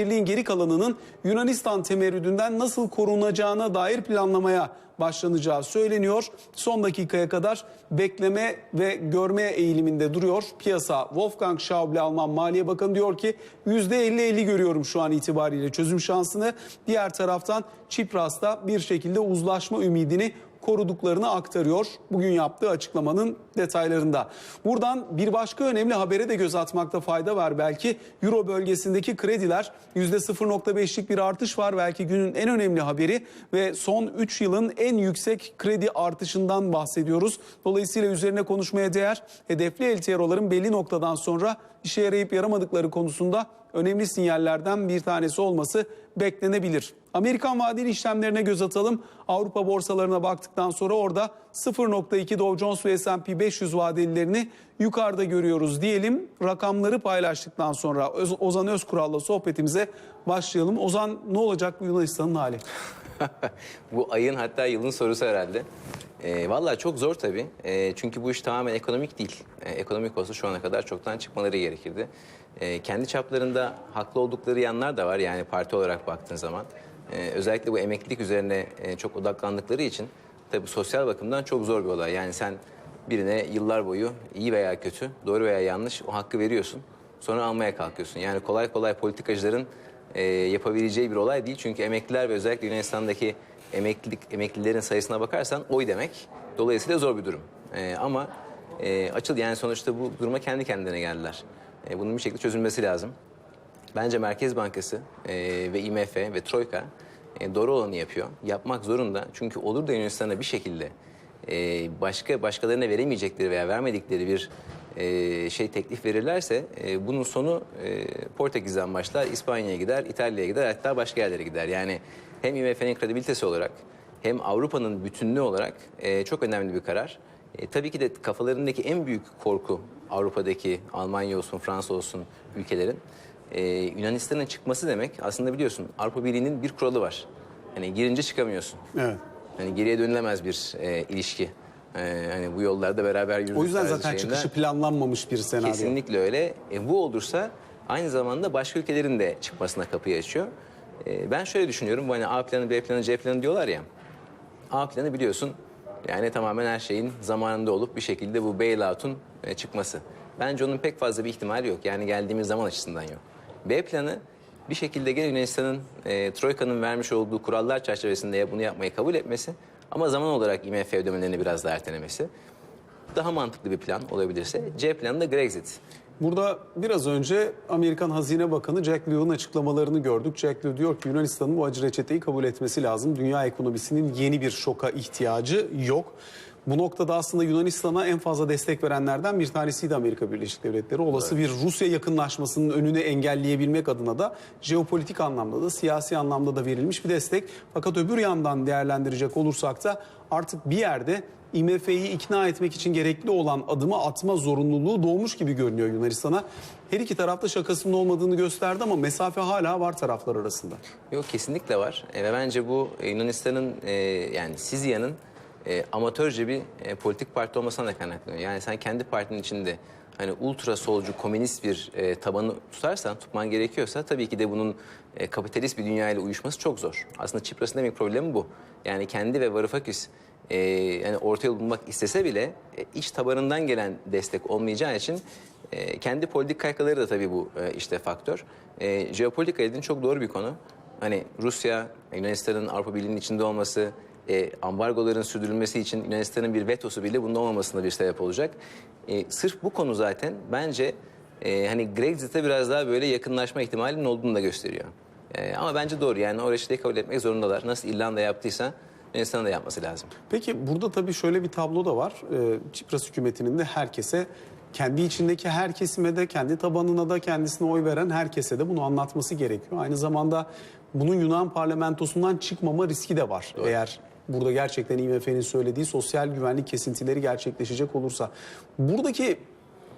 Birliğin geri kalanının Yunanistan temerrüdünden nasıl korunacağına dair planlamaya başlanacağı söyleniyor. Son dakikaya kadar bekleme ve görme eğiliminde duruyor. Piyasa Wolfgang Schäuble Alman Maliye Bakanı diyor ki %50-50 görüyorum şu an itibariyle çözüm şansını. Diğer taraftan Çipras'ta bir şekilde uzlaşma ümidini koruduklarını aktarıyor. Bugün yaptığı açıklamanın detaylarında. Buradan bir başka önemli habere de göz atmakta fayda var belki. Euro bölgesindeki krediler %0.5'lik bir artış var. Belki günün en önemli haberi ve son 3 yılın en yüksek kredi artışından bahsediyoruz. Dolayısıyla üzerine konuşmaya değer. Hedefli LTRO'ların belli noktadan sonra işe yarayıp yaramadıkları konusunda önemli sinyallerden bir tanesi olması beklenebilir. Amerikan vadeli işlemlerine göz atalım. Avrupa borsalarına baktıktan sonra orada 0.2 Dow Jones ve S&P 500 vadelilerini yukarıda görüyoruz diyelim. Rakamları paylaştıktan sonra Ozan Özkural'la sohbetimize başlayalım. Ozan ne olacak bu Yunanistan'ın hali? bu ayın hatta yılın sorusu herhalde. E, Valla çok zor tabii. E, çünkü bu iş tamamen ekonomik değil. E, ekonomik olsa şu ana kadar çoktan çıkmaları gerekirdi. E, kendi çaplarında haklı oldukları yanlar da var. Yani parti olarak baktığın zaman. E, özellikle bu emeklilik üzerine e, çok odaklandıkları için tabii sosyal bakımdan çok zor bir olay. Yani sen birine yıllar boyu iyi veya kötü, doğru veya yanlış o hakkı veriyorsun. Sonra almaya kalkıyorsun. Yani kolay kolay politikacıların e, yapabileceği bir olay değil. Çünkü emekliler ve özellikle Yunanistan'daki emeklilik emeklilerin sayısına bakarsan oy demek. Dolayısıyla zor bir durum. E, ama e, açıl yani sonuçta bu duruma kendi kendine geldiler. E, bunun bir şekilde çözülmesi lazım. Bence Merkez Bankası e, ve IMF ve Troika e, doğru olanı yapıyor. Yapmak zorunda. Çünkü olur da Yunanistan'a bir şekilde e, başka başkalarına veremeyecekleri veya vermedikleri bir e, şey teklif verirlerse e, bunun sonu e, Portekiz'den başlar, İspanya'ya gider, İtalya'ya gider, hatta başka yerlere gider. Yani hem IMF'nin kredibilitesi olarak hem Avrupa'nın bütünlüğü olarak e, çok önemli bir karar. E, tabii ki de kafalarındaki en büyük korku Avrupa'daki Almanya olsun, Fransa olsun ülkelerin e, Yunanistan'ın çıkması demek aslında biliyorsun Avrupa Birliği'nin bir kuralı var. Hani girince çıkamıyorsun. Evet. Hani geriye dönülemez bir e, ilişki. E, hani bu yollarda beraber yürüdük. O yüzden zaten şeyinde. çıkışı planlanmamış bir senaryo. Kesinlikle öyle. E, bu olursa aynı zamanda başka ülkelerin de çıkmasına kapıyı açıyor. E, ben şöyle düşünüyorum. Bu hani A planı, B planı, C planı diyorlar ya. A planı biliyorsun yani tamamen her şeyin zamanında olup bir şekilde bu bailout'un e, çıkması. Bence onun pek fazla bir ihtimali yok. Yani geldiğimiz zaman açısından yok. B planı bir şekilde gene Yunanistan'ın, e, Troika'nın vermiş olduğu kurallar çerçevesinde bunu yapmayı kabul etmesi ama zaman olarak IMF ödemelerini biraz daha ertelemesi. Daha mantıklı bir plan olabilirse. C planı da Grexit. Burada biraz önce Amerikan Hazine Bakanı Jack Lew'un açıklamalarını gördük. Jack Lew diyor ki Yunanistan'ın bu acı reçeteyi kabul etmesi lazım. Dünya ekonomisinin yeni bir şoka ihtiyacı yok. Bu noktada aslında Yunanistan'a en fazla destek verenlerden bir tanesiydi Amerika Birleşik Devletleri. Olası bir Rusya yakınlaşmasının önünü engelleyebilmek adına da jeopolitik anlamda da siyasi anlamda da verilmiş bir destek. Fakat öbür yandan değerlendirecek olursak da artık bir yerde IMF'yi ikna etmek için gerekli olan adımı atma zorunluluğu doğmuş gibi görünüyor Yunanistan'a. Her iki tarafta şakasının olmadığını gösterdi ama mesafe hala var taraflar arasında. Yok kesinlikle var E, ve bence bu Yunanistan'ın e, yani Sizya'nın e, amatörce bir e, politik parti olmasına da kaynaklanıyor. Yani sen kendi partinin içinde hani ultra solcu komünist bir e, tabanı tutarsan tutman gerekiyorsa tabii ki de bunun e, kapitalist bir dünyayla uyuşması çok zor. Aslında Çipras'ın en büyük problemi bu. Yani kendi ve Varoufakis e, yani orta yol bulmak istese bile e, iç tabanından gelen destek olmayacağı için e, kendi politik kaygıları da tabii bu e, işte faktör. E, jeopolitika dediğin çok doğru bir konu. Hani Rusya, Yunanistan'ın Avrupa Birliği'nin içinde olması, e, ambargoların sürdürülmesi için Yunanistan'ın bir vetosu bile bunun olmamasına bir sebep olacak. E, sırf bu konu zaten bence e, hani Brexit'e biraz daha böyle yakınlaşma ihtimalinin olduğunu da gösteriyor. E, ama bence doğru yani o reçeteyi kabul etmek zorundalar. Nasıl İrlanda yaptıysa Yunanistan'ın da yapması lazım. Peki burada tabii şöyle bir tablo da var. Ee, Çipras hükümetinin de herkese kendi içindeki her kesime de kendi tabanına da kendisine oy veren herkese de bunu anlatması gerekiyor. Aynı zamanda bunun Yunan parlamentosundan çıkmama riski de var. Eğer burada gerçekten IMF'nin söylediği sosyal güvenlik kesintileri gerçekleşecek olursa. Buradaki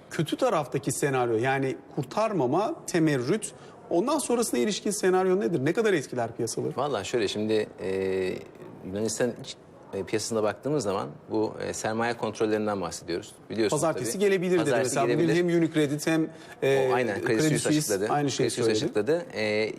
kötü taraftaki senaryo yani kurtarmama, temerrüt ondan sonrasına ilişkin senaryo nedir? Ne kadar etkiler piyasaları? Vallahi şöyle şimdi e, Yunanistan iç- e, piyasasına baktığımız zaman bu e, sermaye kontrollerinden bahsediyoruz. Biliyorsunuz Pazartesi tabii. gelebilir dedi Pazartesi mesela. Gelebilir. hem Unicredit hem e, O aynen Credit Suisse açıkladı. aynı şeyi söyledi. açıkladı. E, yani